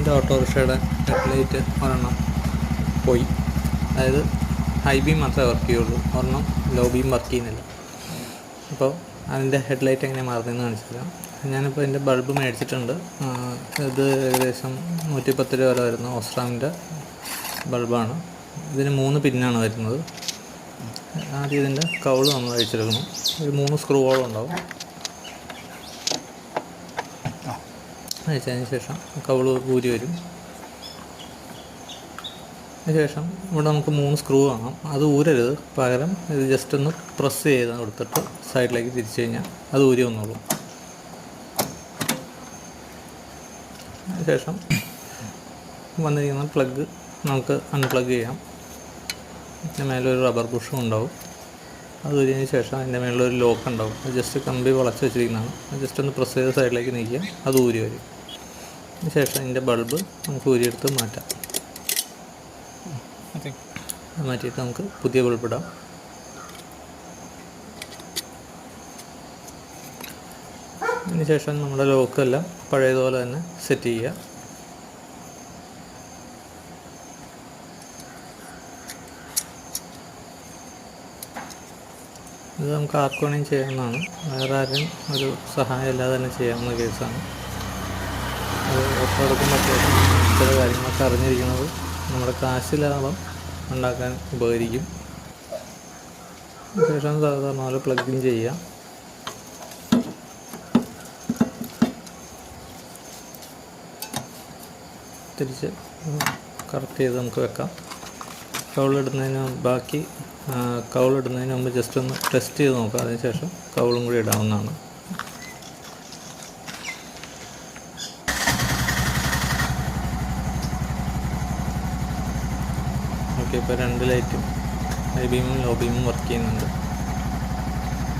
എന്റെ ഓട്ടോറിക്ഷയുടെ ഹെഡ്ലൈറ്റ് ഒരെണ്ണം പോയി. അതായത് ഹൈ ബീം മാത്രമേ വർക്ക് ചെയ്യുള്ളൂ. ഒരെണ്ണം ലോ ബീം വർക്ക് ചെയ്യുന്നില്ല. അപ്പോൾ അതിന്റെ ഹെഡ്ലൈറ്റ് എങ്ങനെ മാറുന്നതെന്ന് കാണിച്ചു തരാം. ഞാനിപ്പോൾ അതിന്റെ ബൾബ് മേടിച്ചിട്ടുണ്ട്. ഇത് ഏകദേശം നൂറ്റി പത്ത് രൂപ വരെ വരുന്ന ഓസ്ട്രാമിന്റെ ബൾബാണ്. ഇതിന് മൂന്ന് പിന്നാണ് വരുന്നത്. ആദ്യം ഇതിന്റെ കൗൾ നമ്മൾ അഴിച്ചെടുക്കണം. ഒരു മൂന്ന് സ്ക്രൂവോളം ഉണ്ടാവും. അഴിച്ചതിന് ശേഷം കവൾ ഊരി വരും. അതിനുശേഷം ഇവിടെ നമുക്ക് മൂന്ന് സ്ക്രൂ വാങ്ങാം അത് ഊരരുത്. പകരം ഇത് ജസ്റ്റ് ഒന്ന് പ്രസ് ചെയ്ത് കൊടുത്തിട്ട് സൈഡിലേക്ക് തിരിച്ചു കഴിഞ്ഞാൽ അത് ഊരി വന്നോളൂ. അതിനുശേഷം വന്നിരിക്കുന്ന പ്ലഗ് നമുക്ക് അൺപ്ലഗ് ചെയ്യാം. അതിന്റെ മേലൊരു റബ്ബർ ബുഷും ഉണ്ടാവും. അത് ഊരിയതിന് ശേഷം അതിന്റെ മേളിലൊരു ലോക്ക് ഉണ്ടാവും. അത് ജസ്റ്റ് കമ്പി വളച്ച് വെച്ചിരിക്കുന്നതാണ്. ജസ്റ്റ് ഒന്ന് പ്രസ് ചെയ്ത് സൈഡിലേക്ക് നീക്കിയാൽ അത് ഊരി വരും. ശേഷം അതിന്റെ ബൾബ് നമുക്ക് ഊരിയെടുത്ത് മാറ്റാം. മാറ്റിയിട്ട് നമുക്ക് പുതിയ ബൾബ് ഇടാം. അതിന് ശേഷം നമ്മുടെ ലോക്കെല്ലാം പഴയതുപോലെ തന്നെ സെറ്റ് ചെയ്യുക. ഇത് നമുക്ക് ആർക്ക് വേണമെങ്കിൽ ചെയ്യാവുന്നതാണ്. വേറെ ആരും ഒരു സഹായം ഇല്ലാതെ തന്നെ ചെയ്യാവുന്ന കേസാണ്. എടുക്കുമ്പോൾ അത്യാവശ്യം ചില കാര്യങ്ങളൊക്കെ അറിഞ്ഞിരിക്കുന്നത് നമ്മുടെ കാശ് ലാഭം ഉണ്ടാക്കാൻ ഉപകരിക്കും. ശേഷം സാധാരണ പോലെ പ്ലഗ് ഇൻ ചെയ്യാം. തിരിച്ച് കറക്റ്റ് ചെയ്ത് നമുക്ക് വെക്കാം. കൗളിടുന്നതിന് ബാക്കി കൗളിടുന്നതിന് മുമ്പ് ജസ്റ്റ് ഒന്ന് ടെസ്റ്റ് ചെയ്ത് നോക്കാം. അതിനുശേഷം കൗളും കൂടി ഇടാവുന്നതാണ്. ഓക്കെ ഇപ്പോൾ രണ്ട് ലൈറ്റും ഹൈ ബീമും ലോ ബീമും വർക്ക് ചെയ്യുന്നുണ്ട്.